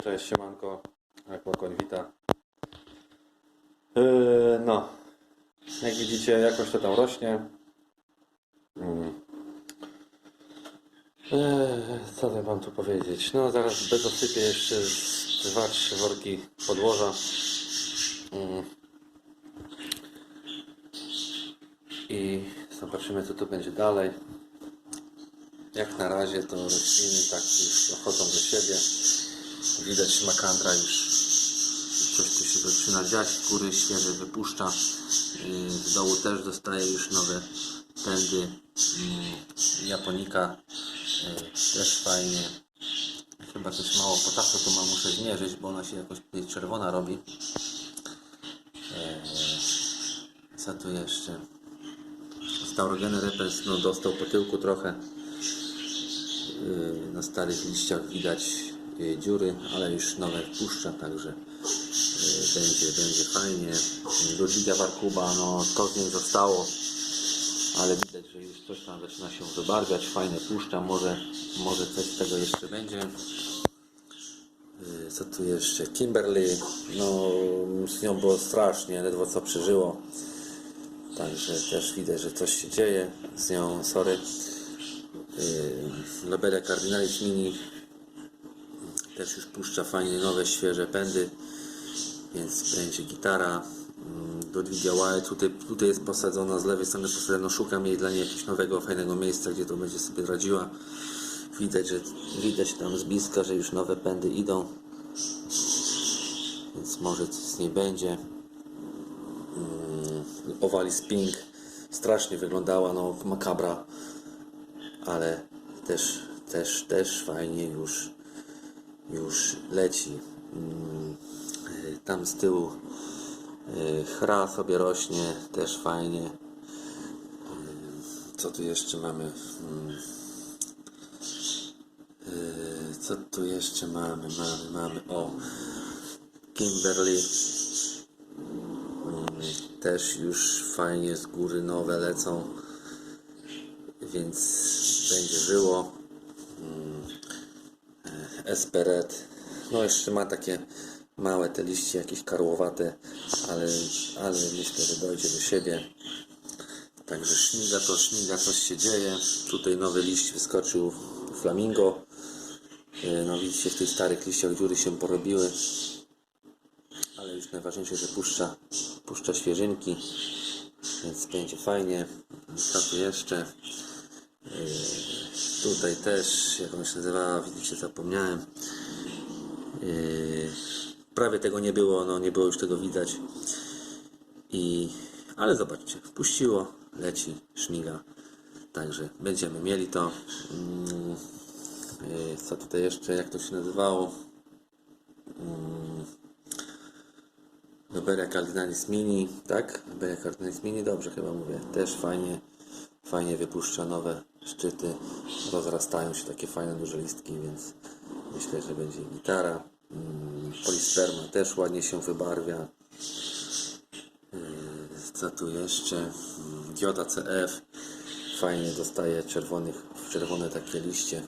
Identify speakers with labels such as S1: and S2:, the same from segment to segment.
S1: Cześć, siemanko. Łakoń wita. Yy, no, jak widzicie, jakoś to tam rośnie. Mm. Yy, co tam wam tu powiedzieć? No, zaraz dosypię jeszcze dwa, trzy worki podłoża. Mm. I zobaczymy, co tu będzie dalej. Jak na razie to rośliny tak już dochodzą do siebie. Widać makandra już coś tu się zaczyna dziać. Skóry świeże wypuszcza. Z dołu też dostaje już nowe pędy. Yy, Japonika yy, też fajnie. Chyba coś mało potasu to mam muszę zmierzyć, bo ona się jakoś tutaj czerwona robi. Co tu jeszcze? Staurogeny repens no, dostał po tyłku trochę. Na starych liściach widać dziury, ale już nowe wpuszcza, także yy, będzie, będzie fajnie. Ludwiga Warkuba, no to z niej zostało, ale widać, że już coś tam zaczyna się wybarwiać, fajne puszcza, może, może coś z tego jeszcze będzie. Yy, Co tu jeszcze? Kimberly, no z nią było strasznie, ledwo co przeżyło. Także też widać, że coś się dzieje z nią, sorry. Yy, Lobelia Cardinalis Mini też już puszcza fajnie nowe, świeże pędy, więc będzie gitara. Yy, Ludwigia White, tutaj, tutaj jest posadzona, z lewej strony posadzona, szukam jej dla niej jakiegoś nowego, fajnego miejsca, gdzie to będzie sobie radziła. Widać, że widać tam z bliska, że już nowe pędy idą, więc może coś z niej będzie. Owalis Pink strasznie wyglądała, no makabra, ale też, też, też fajnie już, już leci. Mm, Tam z tyłu y, chra sobie rośnie, też fajnie. Y, Co tu jeszcze mamy? Mm. Y, Co tu jeszcze mamy? Mamy, mamy. O, Kimberly też już fajnie z góry nowe lecą, więc będzie żyło. E, Esperet, no jeszcze ma takie małe te liście, jakieś karłowate, ale, ale myślę, że dojdzie do siebie. Także śmiga to, śmiga, coś się dzieje. Tutaj nowy liść wyskoczył flamingo. E, No widzicie, w tych starych liściach dziury się porobiły ale już najważniejsze, że puszcza, puszcza świeżynki, więc będzie fajnie. Co tu jeszcze? Yy, tutaj też, jak ona się nazywała, widzicie, zapomniałem. Yy, prawie tego nie było, no nie było już tego widać. I, ale zobaczcie, wpuściło, leci, szmiga. Także będziemy mieli to. Mm, yy, co tutaj jeszcze, jak to się nazywało? Lobelia Cardinalis Mini, tak? Lobelia Cardinalis Mini, dobrze chyba mówię. Też fajnie, fajnie wypuszcza nowe szczyty. Rozrastają się takie fajne duże listki, więc myślę, że będzie gitara. Mm, Polisperma też ładnie się wybarwia. Yy, Co tu jeszcze? Mm, Dioda CF fajnie dostaje czerwonych, czerwone takie liście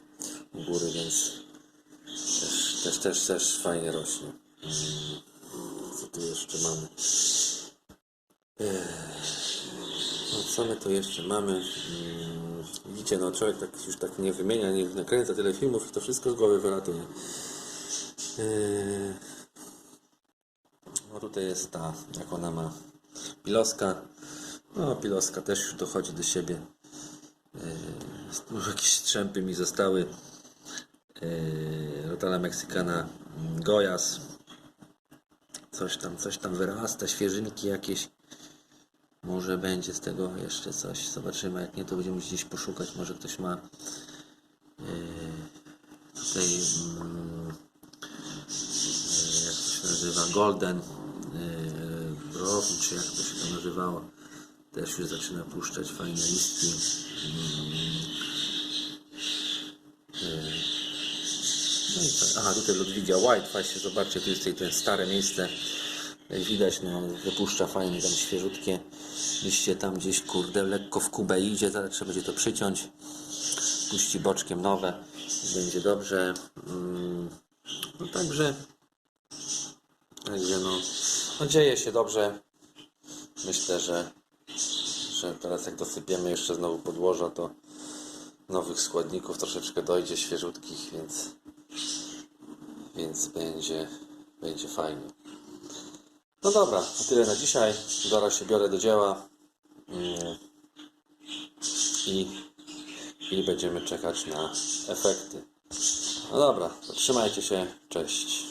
S1: u góry, więc też, też, też, też fajnie rośnie. Co tu jeszcze mamy? My tu jeszcze mamy? Mm, Widzicie, no człowiek tak już tak nie wymienia, nie nakręca tyle filmów to wszystko z głowy wylatuje. No tutaj jest ta, jak ona ma, piloska. No piloska też już dochodzi do siebie. Tu jakieś strzępy mi zostały. Ech, Rotala Meksykana mm, Gojas coś tam, coś tam wyrasta, świeżynki jakieś. Może będzie z tego jeszcze coś. Zobaczymy, jak nie, to będziemy gdzieś poszukać. Może ktoś ma yy, tutaj mm, yy, jak to się nazywa, Golden yy, Rock, czy jak to się to nazywało. Też już zaczyna puszczać fajne listki. No i co? Aha, tutaj Ludwigia White, właśnie zobaczcie, tu jest tutaj ten stare miejsce. Jak widać, no, wypuszcza fajnie tam świeżutkie liście tam gdzieś, kurde, lekko w kubę idzie, zaraz trzeba będzie to przyciąć. Puści boczkiem nowe, będzie dobrze. Mm, No także, także no, no dzieje się dobrze. Myślę, że, że teraz jak dosypiemy jeszcze znowu podłoża, to nowych składników troszeczkę dojdzie, świeżutkich, więc, więc będzie, będzie fajnie. No dobra, to tyle na dzisiaj. Zaraz się biorę do dzieła. I, i będziemy czekać na efekty. No dobra, trzymajcie się. Cześć.